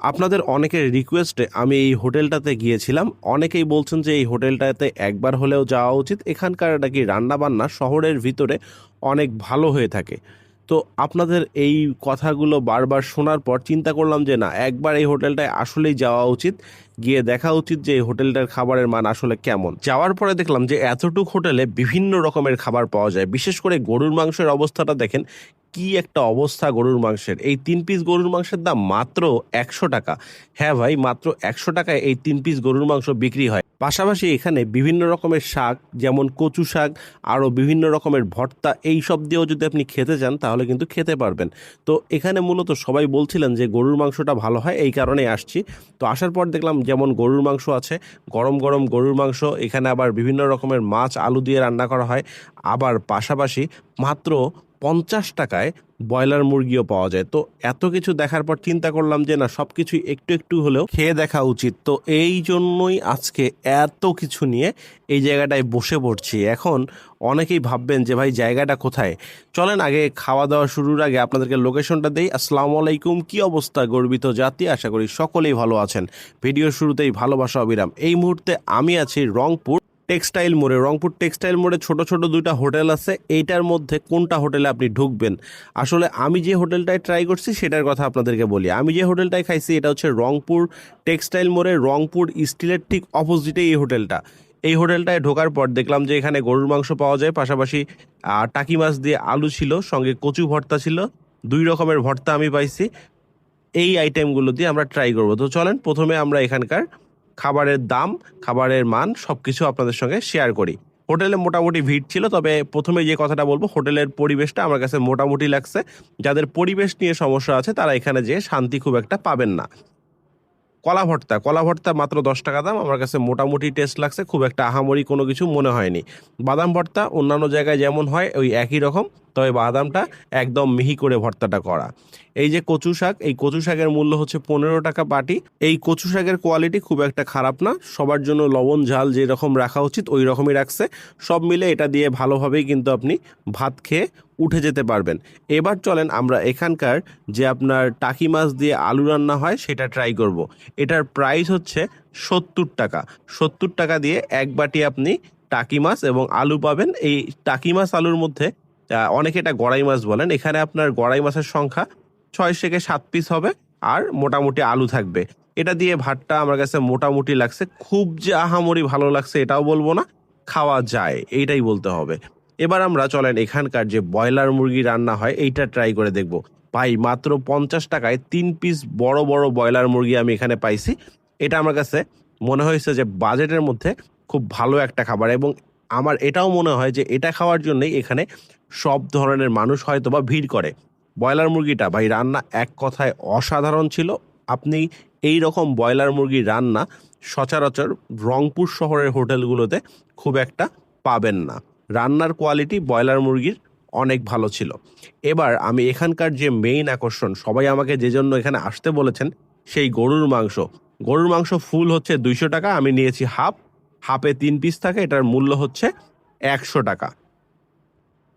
আপনাদের অনেকের রিকোয়েস্টে আমি এই হোটেলটাতে গিয়েছিলাম। অনেকেই বলছেন যে এই হোটেলটাতে একবার হলেও যাওয়া উচিত। এখানকার নাকি রান্নাবান্না শহরের ভিতরে অনেক ভালো হয়ে থাকে। তো আপনাদের এই কথাগুলো বারবার শোনার পর চিন্তা করলাম যে না, একবার এই হোটেলটায় আসলেই যাওয়া উচিত। গিয়ে দেখা উচিত যে এই হোটেলটার খাবারের মান আসলে কেমন। যাওয়ার পরে দেখলাম যে এতটুক হোটেলে বিভিন্ন রকমের খাবার পাওয়া যায়। বিশেষ করে গরুর মাংসের অবস্থাটা দেখেন কি একটা অবস্থা গরুর মাংসের? এই তিন পিস গরুর মাংসের দাম মাত্র একশো টাকা। হ্যাঁ ভাই, মাত্র একশো টাকায় এই তিন পিস গরুর মাংস বিক্রি হয়। পাশাপাশি এখানে বিভিন্ন রকমের শাক, যেমন কচু শাক, আরও বিভিন্ন রকমের ভর্তা, এই সব দিয়েও যদি আপনি খেতে চান, তাহলে কিন্তু খেতে পারবেন। তো এখানে মূলত সবাই বলছিলেন যে গরুর মাংসটা ভালো হয়, এই কারণে আসছি। তো আসার পর দেখলাম যেমন গরুর মাংস আছে, গরম গরম গরুর মাংস, এখানে আবার বিভিন্ন রকমের মাছ, আলু দিয়ে রান্না করা হয়। আবার পাশাপাশি মাত্র পঞ্চাশ টাকায় ব্রয়লার মুরগিও পাওয়া যায়। তো এত কিছু দেখার পর চিন্তা করলাম যে না সব কিছুই একটু একটু হলেও খেয়ে দেখা উচিত। তো এই জন্যই আজকে এত কিছু নিয়ে এই জায়গাটায় বসে পড়ছি। এখন অনেকেই ভাববেন যে, ভাই, জায়গাটা কোথায়? চলেন, আগে খাওয়া দাওয়া শুরুর আগে আপনাদেরকে লোকেশনটা দেই। আসসালামু আলাইকুম। কি অবস্থা, গর্বিত জাতি? আশা করি সকলেই ভালো আছেন। ভিডিও শুরুতেই ভালোবাসা, অবিরাম। এই মুহূর্তে আমি আছি রংপুর। টেক্সটাইল মোড়ে, রংপুর টেক্সটাইল মোড়ে ছোট ছোট দুইটা হোটেল আছে। এইটার মধ্যে কোনটা হোটেলে আপনি ঢুকবেন? আসলে আমি যে হোটেলটায় ট্রাই করছি সেটার কথা আপনাদেরকে বলি। আমি যে হোটেলটায় খাইছি এটা হচ্ছে রংপুর টেক্সটাইল মোড়ে, রংপুর স্টিলের ঠিক অপোজিটে এই হোটেলটা। এই হোটেলটায় ঢোকার পর দেখলাম যে এখানে গরুর মাংস পাওয়া যায়। পাশাপাশি টাকি মাছ দিয়ে আলু ছিল, সঙ্গে কচু ভর্তা ছিল। দুই রকমের ভর্তা আমি পাইছি। এই আইটেমগুলো দিয়ে আমরা ট্রাই করব। তো চলেন, প্রথমে আমরা এখানকার খাবারের দাম, খাবারের মান সব কিছু আপনাদের সঙ্গে শেয়ার করি। হোটেলে মোটামুটি ভিড় ছিল, তবে প্রথমে যে কথাটা বলব, হোটেলের পরিবেশটা আমার কাছে মোটামুটি লাগছে। যাদের পরিবেশ নিয়ে সমস্যা আছে, তারা এখানে যেয়ে শান্তি খুব একটা পাবেন না। কলা ভর্তা কলা ভর্তা মাত্র দশ টাকা দাম। আমার কাছে মোটামুটি টেস্ট লাগছে, খুব একটা আহামরি কোনো কিছু মনে হয়নি। বাদাম ভর্তা অন্যান্য জায়গায় যেমন হয়, ওই একই রকম, তবে বাদামটা একদম মিহি করে ভর্তাটা করা। এই যে কচু শাক, এই কচু শাকের মূল্য হচ্ছে পনেরো টাকা বাটি এই কচু শাকের কোয়ালিটি খুব একটা খারাপ না, সবার জন্য লবণ, ঝাল যেরকম রাখা উচিত, ওই রকমই রাখছে। সব মিলে এটা দিয়ে ভালোভাবেই কিন্তু আপনি ভাত খেয়ে উঠে যেতে পারবেন। এবার চলেন আমরা এখানকার যে আপনার টাকি মাছ দিয়ে আলু রান্না হয়, সেটা ট্রাই করব। এটার প্রাইস হচ্ছে সত্তর টাকা। সত্তর টাকা দিয়ে এক বাটি আপনি টাকি মাছ এবং আলু পাবেন। এই টাকি মাছ আলুর মধ্যে অনেকে এটা গড়াই মাছ বলেন। এখানে আপনার গড়াই মাছের সংখ্যা ছয় থেকে সাত পিস হবে আর মোটামুটি আলু থাকবে। এটা দিয়ে ভাতটা আমার কাছে মোটামুটি লাগছে। খুব যে আহামরি ভালো লাগছে এটাও বলব না, খাওয়া যায়। এইটাই বলতে হবে। এবার আমরা চলেন এখানকার যে ব্রয়লার মুরগি রান্না হয়, এইটা ট্রাই করে দেখব। পাই মাত্র পঞ্চাশ টাকায় তিন পিস বড় বড় ব্রয়লার মুরগি আমি এখানে পাইছি। এটা আমার কাছে মনে হয়েছে যে বাজেটের মধ্যে খুব ভালো একটা খাবার এবং আমার এটাও মনে হয় যে এটা খাওয়ার জন্যই এখানে সব ধরনের মানুষ হয়তো বা ভিড় করে। ব্রয়লার মুরগিটা ভাই রান্না এক কথায় অসাধারণ ছিল। আপনি এই রকম ব্রয়লার মুরগি রান্না সচরাচর রংপুর শহরের হোটেলগুলোতে খুব একটা পাবেন না। রান্নার কোয়ালিটি ব্রয়লার মুরগির অনেক ভালো ছিল। এবার আমি এখানকার যে মেইন আকর্ষণ, সবাই আমাকে যে জন্য এখানে আসতে বলেছেন, সেই গরুর মাংস। গরুর মাংস ফুল হচ্ছে দুইশো টাকা, আমি নিয়েছি হাফ হাফে তিন পিস থাকে, এটার মূল্য হচ্ছে একশো টাকা।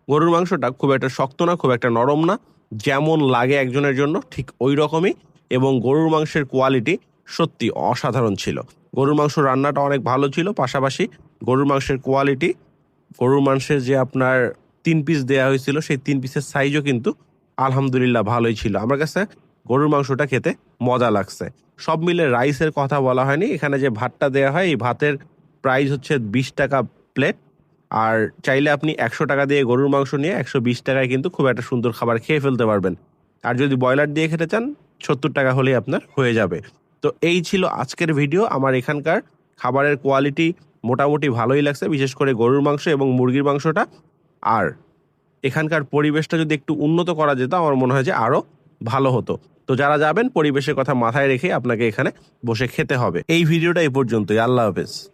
গরুর মাংসটা খুব একটা শক্ত না, খুব একটা নরম না, যেমন লাগে একজনের জন্য, ঠিক ওই রকমই। এবং গরুর মাংসের কোয়ালিটি সত্যি অসাধারণ ছিল। গরুর মাংস রান্নাটা অনেক ভালো ছিল, পাশাপাশি গরুর মাংসের কোয়ালিটি গরুর মাংসের যে আপনার তিন পিস দেওয়া হয়েছিল, সেই তিন পিসের সাইজও কিন্তু আলহামদুলিল্লাহ ভালোই ছিল। আমার কাছে গরুর মাংসটা খেতে মজা লাগছে। সব মিলে রাইসের কথা বলা হয়নি। এখানে যে ভাতটা দেওয়া হয়, এই ভাতের প্রাইস হচ্ছে বিশ টাকা প্লেট আর চাইলে আপনি একশো টাকা দিয়ে গরুর মাংস নিয়ে একশো বিশ টাকায় কিন্তু খুব একটা সুন্দর খাবার খেয়ে ফেলতে পারবেন। আর যদি ব্রয়লার দিয়ে খেতে চান, সত্তর টাকা হলেই আপনার হয়ে যাবে। তো এই ছিল আজকের ভিডিও আমার এখানকার খাবারের কোয়ালিটি মোটামুটি ভালোই লাগছে, বিশেষ করে গরুর মাংস এবং মুরগির মাংসটা। আর এখানকার পরিবেশটা যদি একটু উন্নত করা যেত, আমার মনে হয় যে আরও ভালো হতো। তো যারা যাবেন, পরিবেশের কথা মাথায় রেখে আপনাকে এখানে বসে খেতে হবে। এই ভিডিওটা এই পর্যন্তই। আল্লাহ হাফেজ।